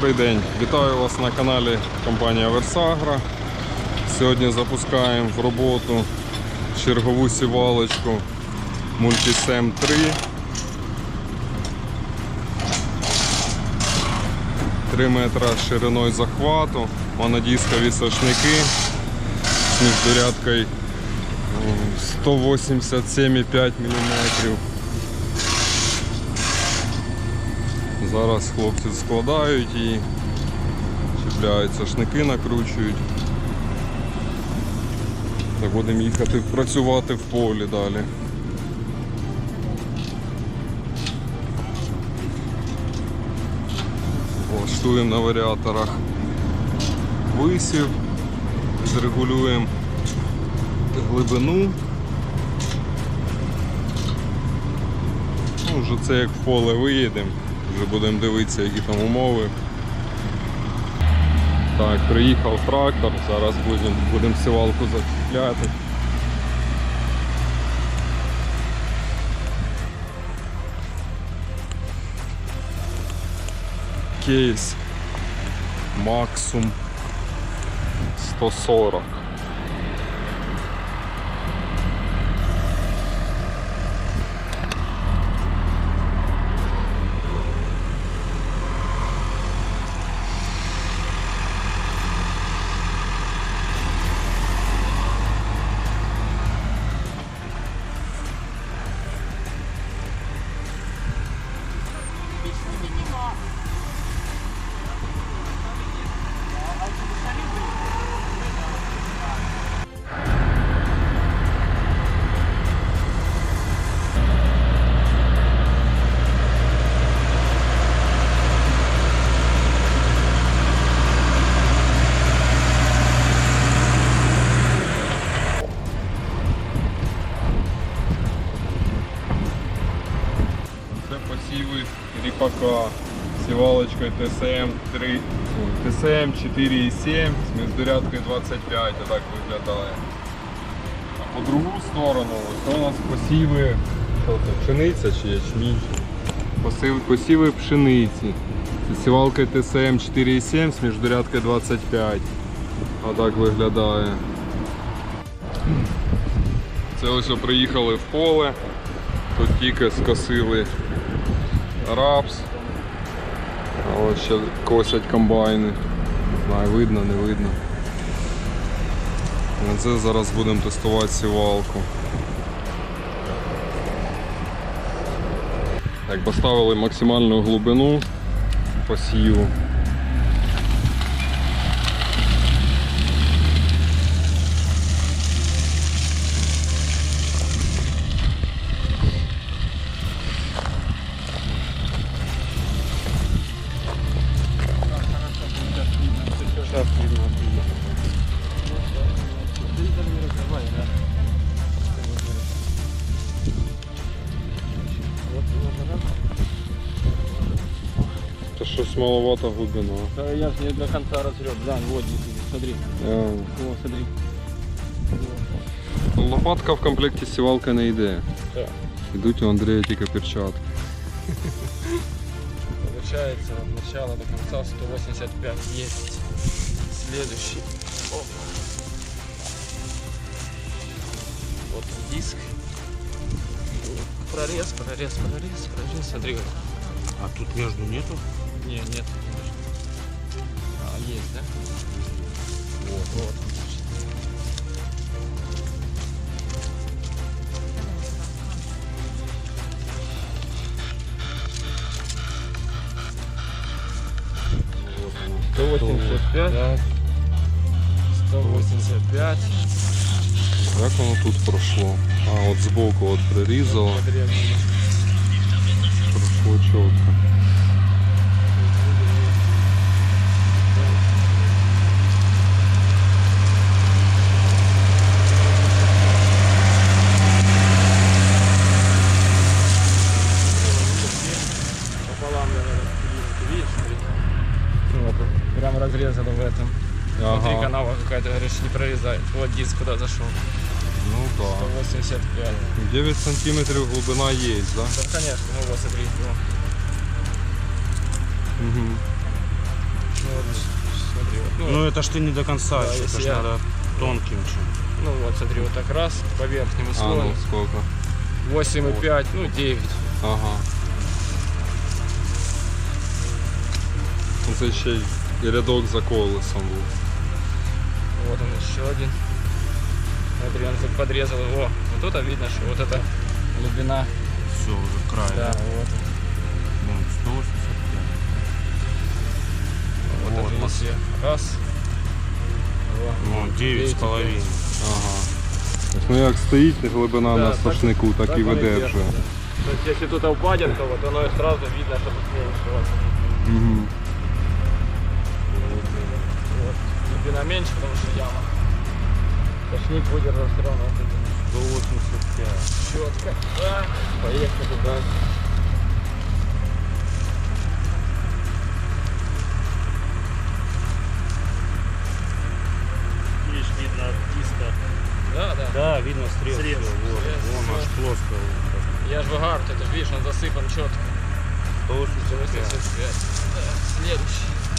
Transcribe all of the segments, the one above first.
Добрий день, вітаю вас на каналі компанія Версагра. Сьогодні запускаємо в роботу чергову сівалочку Multisem 3. 3 метра шириною захвату, монодискові сошники з міждурядкою м, 187,5 мм. Зараз хлопці складають її, чіпляють сошники, накручують. Та будемо їхати працювати в полі далі. Влаштуємо на варіаторах висів, зрегулюємо глибину. Ну, вже це як в поле виїдемо, вже будемо дивитися, які там умови. Так, приїхав трактор, зараз будемо будем сівалку закріпляти. Кейс Максум 140. Ріпака сівалочкою ТСМ 3, ТСМ 4,7 з міждурядкою 25, отак виглядає. А по другу сторону ось у нас посіви, що це, пшениця чи ячмінь? Посів, посіви пшениці. Це сівалка ТСМ 4,7 з міждурядкою 25. Отак виглядає. Це ось приїхали в поле. Тут тільки скосили рапс. А от ще косять комбайни. Не знаю, видно, не видно. На це зараз будемо тестувати сівалку. Так, поставили максимальну глибину посіву. Це щось маловата глибина. Да я же не до конца разрет. Да, вот, смотри. Е, О, смотри. Лопатка в комплекті з сівалкою не йде. Так. Йдуть у Андрія тільки перчатки. Получается от начала до конца 185 есть. Следующий. Оп. Вот диск. Прорез, прорез, прорез, прорез. Смотри как. А тут между нету? Не, нет. А, есть, да? Вот, вот. Сто восемьдесят пять. 185. Как оно тут прошло? А, вот сбоку вот прорезало. Прошло четко. не прорезает. Вот диск куда зашел. Ну так. 185. 9 сантиметрів глибина є, да? Да, конечно, ну вот, смотри. ну. Угу. Ну вот, смотри, вот, ну, Ну это ж ты не до конца, Да, еще, это если ж я- надо тонким чем. ну вот, смотри, вот так раз, по верхнему А, ну слою, сколько? 8,5, ну 9. Ага. Це ще й і рядок за колесом був. Вот он еще один. Смотри, он тут подрезал его. Вот это видно, что вот эта глубина. Все, уже край. Да, вот. Вон, 185. Вот Вот, это мас- если раз. Два. Ну, 9 с Девять и половиной. Ага. Ось, Ну як стоїть глибина Да, на так- сошнику, так, Так і оно видержує. держит, да. То есть если тут упадет, то вот оно и сразу видно, что тут меньше. Глубина меньше, потому что яма. Точник выдержал все равно. 185. Четко. Да. Поехали туда. Видишь, видно от диска. Да, да. Да, видно срез. Срез. Вот, Срез, вон аж плоско. Я ж выгар, ты же видишь, он засыпан четко. 185. 85. Да. Следующий.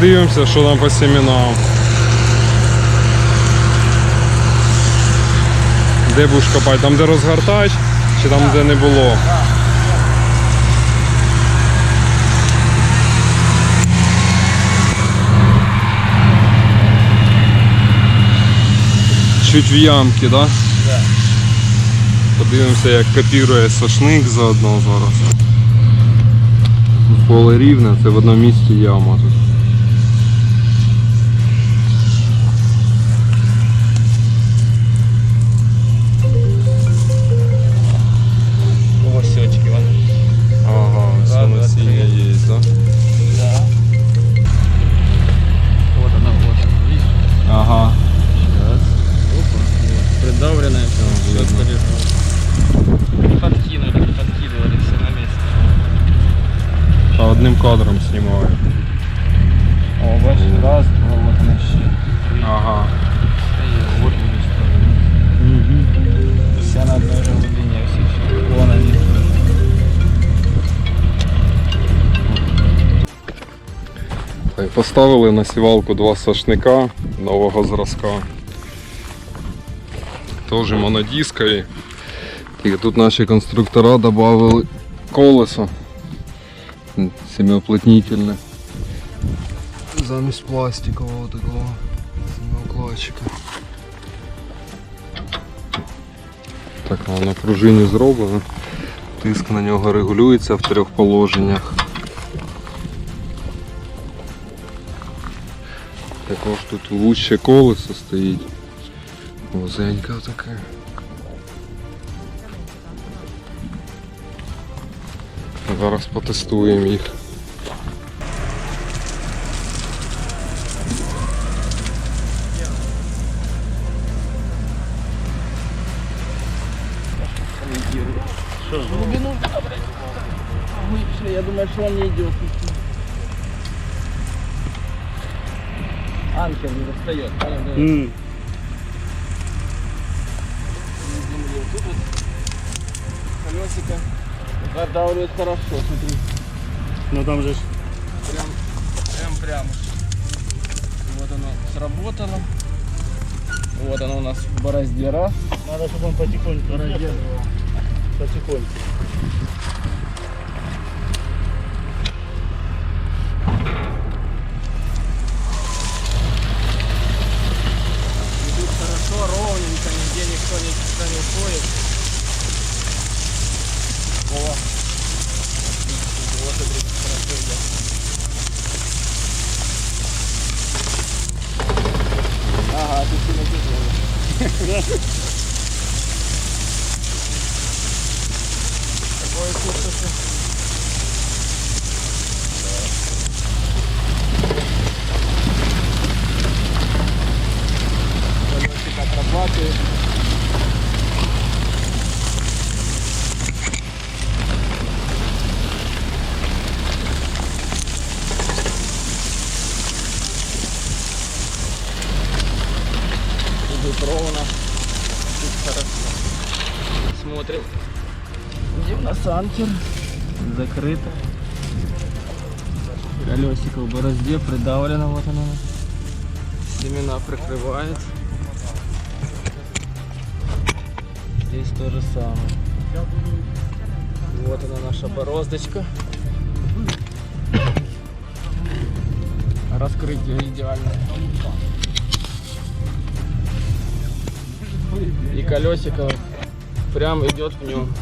Подивимося, що там по семенам. Де будеш копати? Там де розгортач чи там де не було? Чуть в ямки, да? Да. Подивимося, як копірує сошник заодно зараз. Поле рівне, це в одному місці яма тут. Кадром знімаю. О, бачиш, раз, два, вот она ще. Три. Ага. Вот они Все на одной же глубине, все еще. Вон они. Поставили на сівалку два сошника нового зразка. Теж монодискові. Тільки тут наші конструктора додали колесо семиуплотнительне. Замість пластикового такого семиукладчика. Так, на пружині зроблено. Тиск на нього регулюється в трьох положеннях. Також тут вуще колесо стоїть. Вузенька таке. Зараз потестуємо їх. Глубину вышли, я думаю, что он не идет. Анкер не достает. Тут вот колесико задавливает хорошо, смотри. Ну там же Прям, прям, прям. Вот оно сработало. Вот она у нас бороздера. надо, чтобы он потихоньку раздерживал. Потихоньку. Yeah. Сзади у нас анкер. Закрыто. Колесико в борозде придавлено. Вот оно. Семена прикрывает. Здесь то же самое. Вот она наша бороздочка. Раскрытие идеальное. И колесико прям идет в нем.